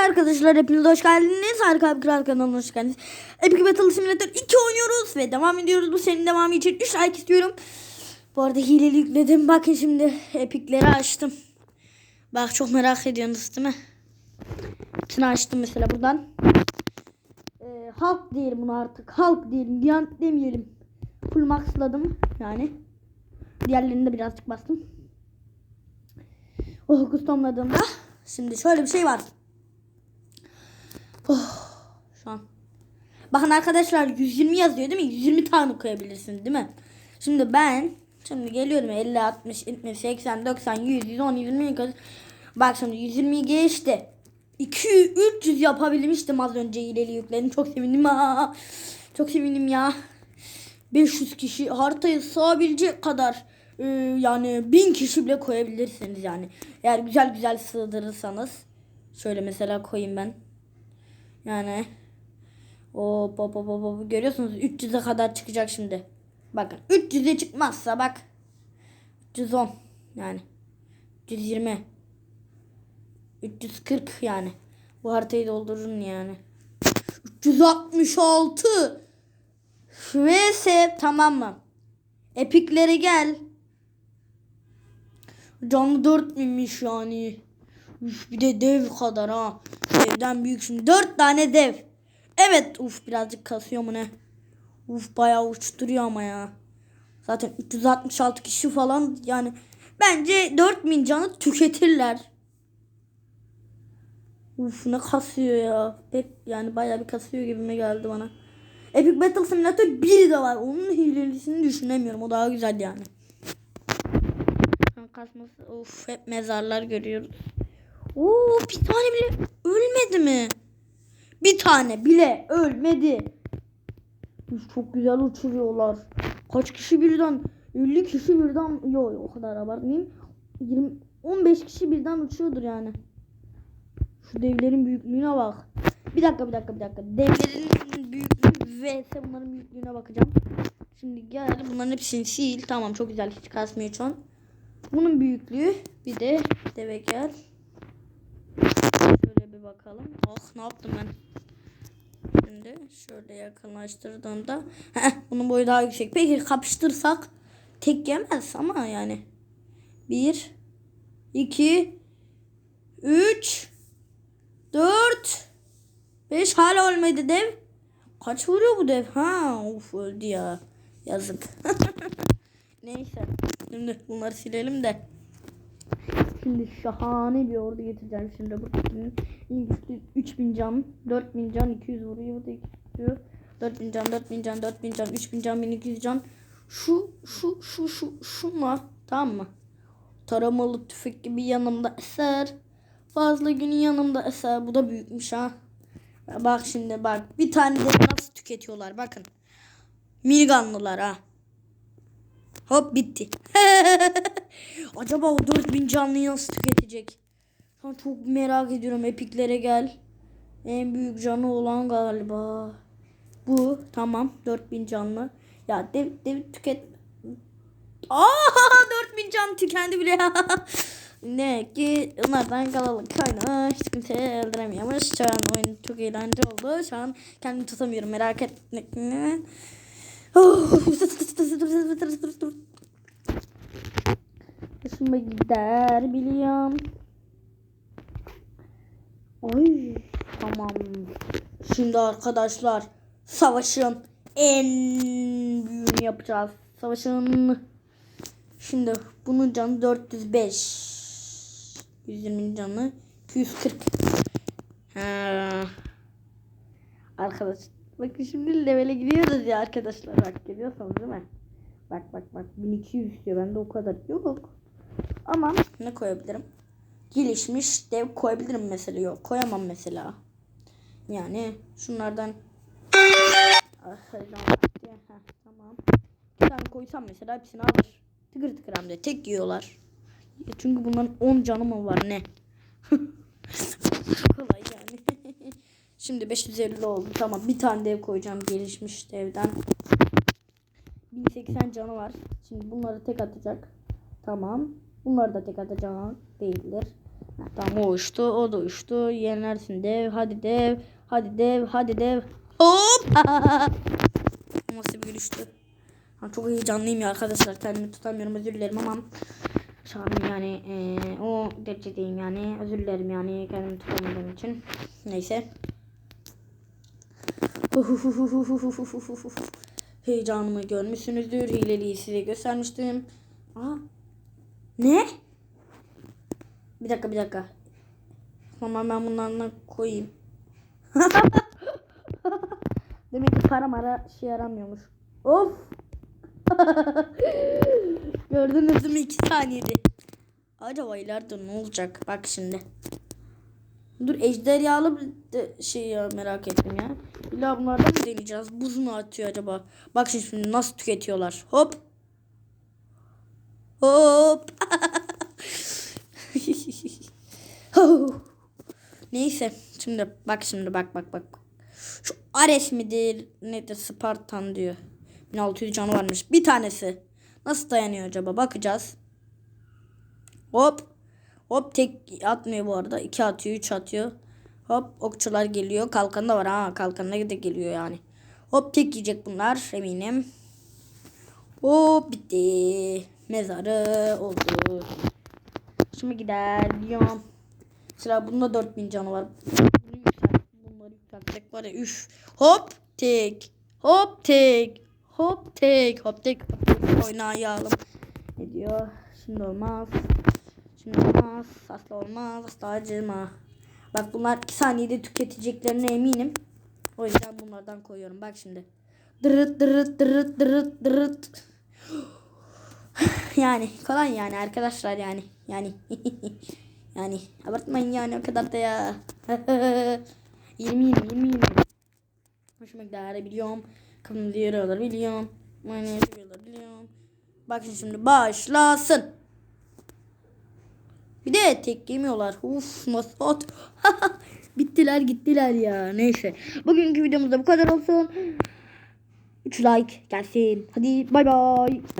arkadaşlar hepiniz hoş geldiniz. Harika kral kanalına hoş geldiniz. Epic Battle Simulator 2 oynuyoruz ve devam ediyoruz. Bu senin devamı için 3 like istiyorum. Bu arada hileli yükledim. Bakın şimdi epikleri açtım. Bak çok merak ediyorsunuz değil mi? İçini açtım mesela buradan. Ee, halk diyelim bunu artık. Halk diyelim. Giant demeyelim. Full maxladım yani. Diğerlerini de birazcık bastım. Oh customladığımda. Şimdi şöyle bir şey var. Oh, şu an. Bakın arkadaşlar 120 yazıyor değil mi? 120 tane koyabilirsiniz değil mi? Şimdi ben şimdi geliyorum 50 60 70 80 90 100 110 120 130. Bak şimdi 120 geçti. 200 300 yapabilmiştim az önce ileri yükledim. Çok sevindim ha. Çok sevindim ya. 500 kişi haritayı sığabilecek kadar e, yani 1000 kişi bile koyabilirsiniz yani. Eğer güzel güzel sığdırırsanız. Şöyle mesela koyayım ben. Yani hop hop hop hop görüyorsunuz 300'e kadar çıkacak şimdi. Bakın 300'e çıkmazsa bak 310 yani 320 340 yani. Bu haritayı doldurun yani. 366 vs tamam mı? Epiklere gel. Canlı 4 miymiş yani. Üf, bir de dev kadar ha. Devden büyük şimdi. 4 tane dev. Evet uf birazcık kasıyor mu ne? Uf bayağı uçturuyor ama ya. Zaten 366 kişi falan yani bence 4000 canı tüketirler. Uf ne kasıyor ya. Pek yani bayağı bir kasıyor gibime geldi bana. Epic Battle Simulator 1 de var. Onun hilelisini düşünemiyorum. O daha güzel yani. Kasması of hep mezarlar görüyoruz. Oo bir tane bile ölmedi mi? Bir tane bile ölmedi. Çok güzel uçuruyorlar. Kaç kişi birden? 50 kişi birden yok o kadar abartmayayım. 20 15 kişi birden uçuyordur yani. Şu devlerin büyüklüğüne bak. Bir dakika bir dakika bir dakika. Devlerin büyüklüğü ve bunların büyüklüğüne bakacağım. Şimdi gel bunların hepsini sil. Tamam çok güzel hiç kasmıyor şu an. Bunun büyüklüğü bir de deve gel. Şöyle bir bakalım. Oh ne yaptım ben? Şimdi şöyle yakınlaştırdığımda heh, bunun boyu daha yüksek. Peki kapıştırsak tek yemez ama yani. 1 2 3 4 5 hala ölmedi dev. Kaç vuruyor bu dev? Ha, uf öldü ya. Yazık. Neyse. Şimdi bunları silelim de. Şimdi şahane bir ordu getireceğim şimdi bu en güçlü 3000 can, 4000 can, 200 vuruyor, bu da 200, 4000 can, 4000 can, 4000 can, 3000 can, 1200 can. Şu şu şu şu şunla tamam mı? Taramalı tüfek gibi yanımda eser. Fazla günün yanımda eser. Bu da büyükmüş ha. Bak şimdi bak. Bir tane de nasıl tüketiyorlar bakın. Miliganlılar ha. Hop bitti. Acaba o 4000 canlıyı nasıl tüketecek? Şu çok merak ediyorum. Epiklere gel. En büyük canı olan galiba. Bu tamam 4000 canlı. Ya dev, dev tüket. Aa 4000 can tükendi bile. ne ki onlardan kalabalık oynamış. Kimse öldüremiyormuş. Şu an oyun çok eğlenceli oldu. Şu an kendimi tutamıyorum merak etme. Hoşuma gider biliyorum. Ay tamam. Şimdi arkadaşlar savaşın en büyüğünü yapacağız. Savaşın şimdi bunun canı 405. 120 canı 240. Ha. Arkadaş bakın şimdi levele gidiyoruz ya arkadaşlar. Bak geliyorsanız değil mi? Bak bak bak 1200 diyor. Bende o kadar yok. Ama ne koyabilirim? Gelişmiş dev koyabilirim mesela. Yok koyamam mesela. Yani şunlardan Ah, tamam. Bir tane koysam mesela hepsini alır. Tıkır tıkır hem tek yiyorlar. Çünkü bunların 10 canı mı var ne? Şimdi 550 oldu. Tamam bir tane dev koyacağım gelişmiş devden. 1080 canı var. Şimdi bunları tek atacak. Tamam. Bunları da tek atacağım değildir. Ha, Tamam o uçtu. O da uçtu. Yenersin dev. Hadi dev. Hadi dev. Hadi dev. Hop. Nasıl bir gülüştü. Çok heyecanlıyım ya arkadaşlar. Kendimi tutamıyorum. Özür dilerim ama. Yani eee, o derecedeyim yani. Özür dilerim yani kendimi tutamadığım için. Neyse. Heyecanımı görmüşsünüzdür. Hileliği size göstermiştim. Aa. Ne? Bir dakika bir dakika. Tamam ben bunlarla koyayım. Demek ki para mara şey yaramıyormuş. Of. Gördünüz mü iki saniyede. Acaba ileride ne olacak? Bak şimdi. Dur ejderhalı bir şey ya merak ettim ya. İlla bunlardan mı deneyeceğiz? Buz mu atıyor acaba? Bak şimdi nasıl tüketiyorlar. Hop. Hop. Neyse. Şimdi bak şimdi bak bak bak. Şu Ares midir nedir Spartan diyor. 1600 canı varmış. Bir tanesi. Nasıl dayanıyor acaba? Bakacağız. Hop. Hop tek atmıyor bu arada. 2 atıyor 3 atıyor. Hop okçular geliyor. Kalkan da var ha. Kalkan da geliyor yani. Hop tek yiyecek bunlar eminim. Hop bitti. Mezarı oldu. Şimdi gider diyorum. Sıra bunda 4000 canı var. Bunları yükseltecek var ya üf. Hop tek. Hop tek. Hop tek. Hop tek. Hop tek. Oynayalım. Ne diyor? Şimdi olmaz. Olmaz. Asla olmaz. Asla acıma. Bak bunlar 2 saniyede tüketeceklerine eminim. O yüzden bunlardan koyuyorum. Bak şimdi. Dırıt dırıt dırıt dırıt dırıt. yani kolay yani arkadaşlar yani. Yani. yani abartmayın yani o kadar da ya. 20 20 20 20. Hoşuma gider biliyorum. Kafamda yaralar biliyorum. Seviyorlar biliyorum. Bakın şimdi başlasın. Bir de tek yemiyorlar. Uf at. Bittiler gittiler ya. Neyse. Bugünkü videomuzda bu kadar olsun. 3 like gelsin. Hadi bay bay.